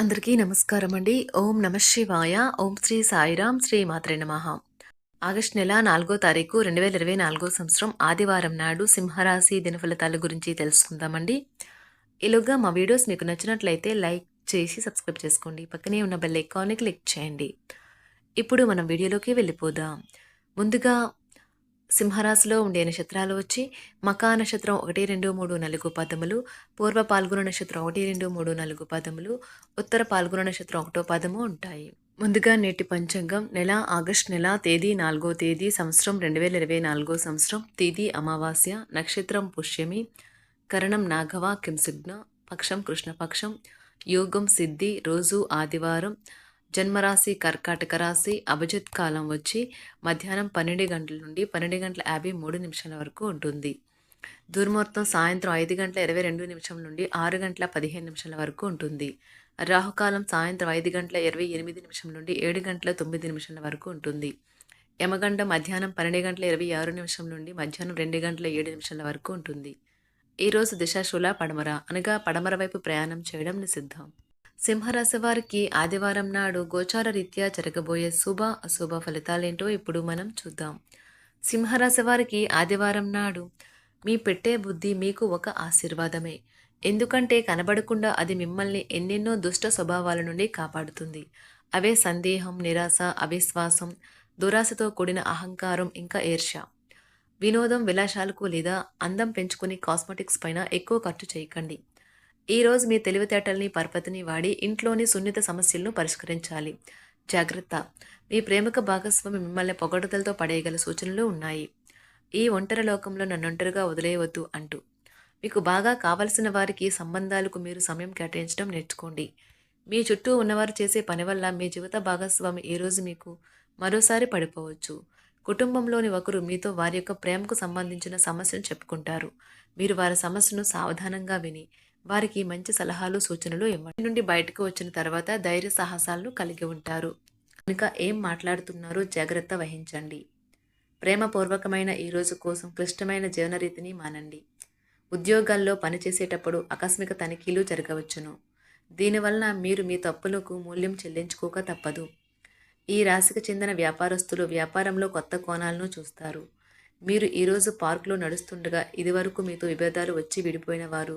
అందరికీ నమస్కారం అండి ఓం నమ శివాయ. ఓం శ్రీ సాయిరాం శ్రీ మాత్రే నమ. ఆగస్టు నెల నాలుగో తారీఖు రెండు వేల ఇరవై నాలుగో సంవత్సరం ఆదివారం నాడు సింహరాశి దినఫలితాల గురించి తెలుసుకుందామండి. ఇలాగా మా వీడియోస్ మీకు నచ్చినట్లయితే లైక్ చేసి సబ్స్క్రైబ్ చేసుకోండి. పక్కనే ఉన్న బెల్ ఐకాన్ని క్లిక్ చేయండి. ఇప్పుడు మనం వీడియోలోకి వెళ్ళిపోదాం. ముందుగా సింహరాశిలో ఉండే నక్షత్రాలు వచ్చి మకా నక్షత్రం ఒకటి రెండు మూడు నాలుగు పదములు పూర్వ పాల్గొన నక్షత్రం ఒకటి రెండు మూడు నాలుగు పదములు ఉత్తర పాల్గొన నక్షత్రం ఒకటో పదము ఉంటాయి. ముందుగా నేటి పంచాంగం నెల ఆగస్టు నెల తేదీ నాలుగో తేదీ సంవత్సరం రెండు వేల ఇరవై నాలుగో సంవత్సరం తేదీ అమావాస్య నక్షత్రం పుష్యమి కరణం నాగవ కింసుజ్ఞ పక్షం కృష్ణపక్షం యోగం సిద్ధి రోజు ఆదివారం జన్మరాశి కర్కాటక రాశి అభిజిత్ కాలం వచ్చి మధ్యాహ్నం పన్నెండు గంటల నుండి పన్నెండు గంటల యాభై మూడు నిమిషాల వరకు ఉంటుంది. దుర్ముహూర్తం సాయంత్రం ఐదు గంటల ఇరవై రెండు నిమిషం నుండి ఆరు గంటల పదిహేను నిమిషాల వరకు ఉంటుంది. రాహుకాలం సాయంత్రం ఐదు గంటల ఇరవై ఎనిమిది నిమిషం నుండి ఏడు గంటల తొమ్మిది నిమిషాల వరకు ఉంటుంది. యమగండ మధ్యాహ్నం పన్నెండు గంటల ఇరవై ఆరు నిమిషం నుండి మధ్యాహ్నం రెండు గంటల ఏడు నిమిషాల వరకు ఉంటుంది. ఈరోజు దిశాశూల పడమర అనగా పడమర వైపు ప్రయాణం చేయడం నిషిద్ధం. సింహరాశి వారికి ఆదివారం నాడు గోచార రీత్యా జరగబోయే శుభ అశుభ ఫలితాలేంటో ఇప్పుడు మనం చూద్దాం. సింహరాశి వారికి ఆదివారం నాడు మీ పెట్టే బుద్ధి మీకు ఒక ఆశీర్వాదమే. ఎందుకంటే కనబడకుండా అది మిమ్మల్ని ఎన్నెన్నో దుష్ట స్వభావాల నుండి కాపాడుతుంది. అవే సందేహం నిరాశ అవిశ్వాసం దురాశతో కూడిన అహంకారం ఇంకా ఈర్ష వినోదం విలాసాలకు లేదా అందం పెంచుకుని కాస్మెటిక్స్ పైన ఎక్కువ ఖర్చు చేయకండి. ఈరోజు మీ తెలివితేటల్ని పరపతిని వాడి ఇంట్లోని సున్నిత సమస్యలను పరిష్కరించాలి. జాగ్రత్త. మీ ప్రేమక భాగస్వామి మిమ్మల్ని పొగడుదలతో పడేయగల సూచనలు ఉన్నాయి. ఈ ఒంటరి లోకంలో నన్నొంటరిగా వదిలేయవద్దు అంటూ. మీకు బాగా కావలసిన వారికి సంబంధాలకు మీరు సమయం కేటాయించడం నేర్చుకోండి. మీ చుట్టూ ఉన్నవారు చేసే పని వల్ల మీ జీవిత భాగస్వామి ఈరోజు మీకు మరోసారి పడిపోవచ్చు. కుటుంబంలోని ఒకరు మీతో వారి యొక్క ప్రేమకు సంబంధించిన సమస్యను చెప్పుకుంటారు. మీరు వారి సమస్యను సావధానంగా విని వారికి మంచి సలహాలు సూచనలు ఇవ్వండి. నుండి బయటకు వచ్చిన తర్వాత ధైర్య సాహసాలను కలిగి ఉంటారు. కనుక ఏం మాట్లాడుతున్నారో జాగ్రత్త వహించండి. ప్రేమపూర్వకమైన ఈ రోజు కోసం క్లిష్టమైన జీవనరీతిని మానండి. ఉద్యోగాల్లో పనిచేసేటప్పుడు ఆకస్మిక తనిఖీలు జరగవచ్చును. దీనివలన మీరు మీ తప్పులకు మూల్యం చెల్లించుకోక తప్పదు. ఈ రాశికి చెందిన వ్యాపారస్తులు వ్యాపారంలో కొత్త కోణాలను చూస్తారు. మీరు ఈరోజు పార్కులో నడుస్తుండగా ఇదివరకు మీతో విభేదాలు వచ్చి విడిపోయిన వారు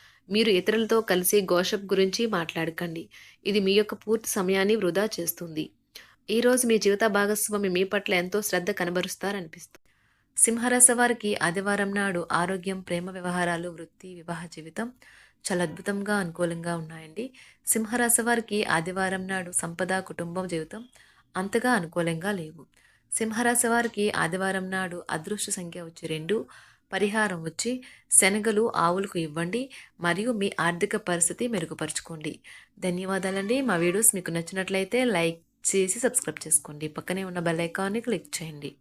మీరు ఇతరులతో కలిసి గోషప్ గురించి మాట్లాడకండి. ఇది మీ యొక్క పూర్తి సమయాన్ని వృధా చేస్తుంది. ఈరోజు మీ జీవిత భాగస్వామి మీ పట్ల ఎంతో శ్రద్ధ కనబరుస్తారనిపిస్తుంది. సింహరాశి వారికి ఆదివారం నాడు ఆరోగ్యం ప్రేమ వ్యవహారాలు వృత్తి వివాహ జీవితం చాలా అద్భుతంగా అనుకూలంగా ఉన్నాయండి. సింహరాశి వారికి ఆదివారం నాడు సంపద కుటుంబం జీవితం అంతగా అనుకూలంగా లేవు. సింహరాశి వారికి ఆదివారం నాడు అదృష్ట సంఖ్య వచ్చి రెండు పరిహారం వచ్చి శనగలు ఆవులకు ఇవ్వండి మరియు మీ ఆర్థిక పరిస్థితి మెరుగుపరుచుకోండి. ధన్యవాదాలండి. మా వీడియోస్ మీకు నచ్చినట్లయితే లైక్ చేసి సబ్స్క్రైబ్ చేసుకోండి. పక్కనే ఉన్న బెల్ ఐకాన్ని క్లిక్ చేయండి.